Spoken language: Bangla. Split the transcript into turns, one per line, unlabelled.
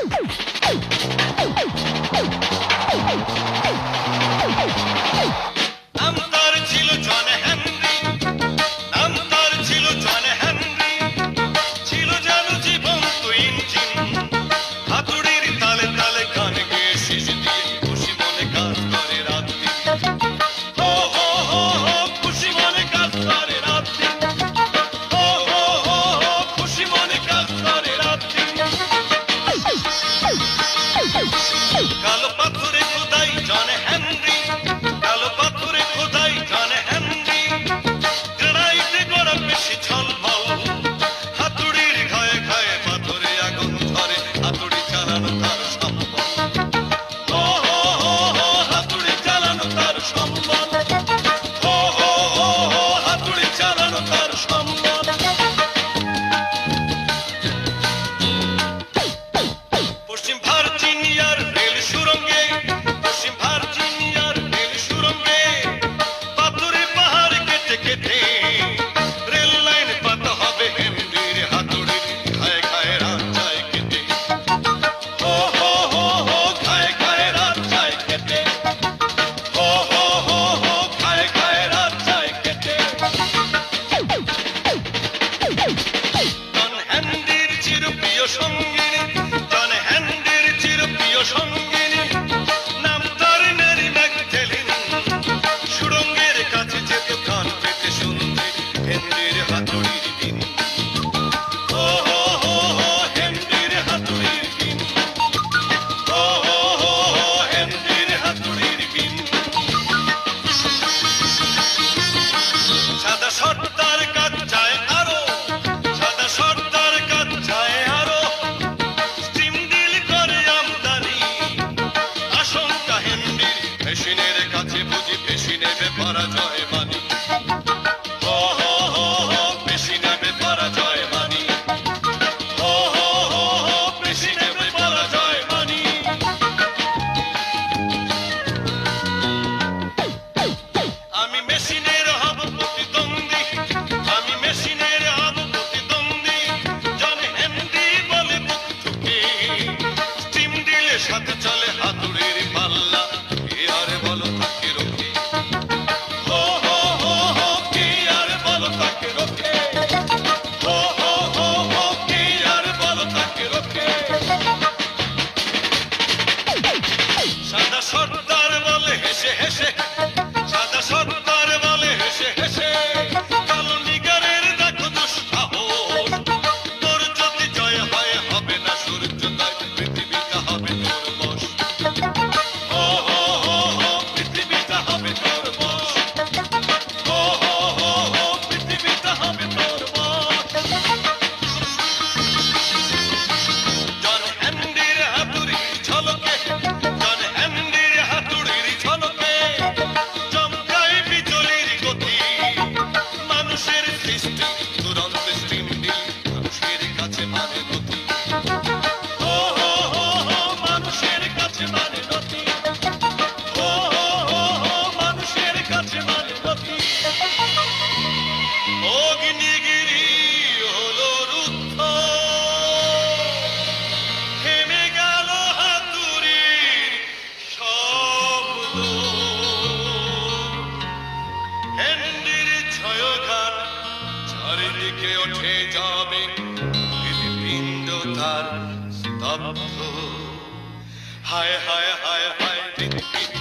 Oh! थे What a চারিদিকে ওঠে যাবে হৃদপিণ্ড তার স্তব্ধ। হায় হায় হায় হায় হৃদপিণ্ড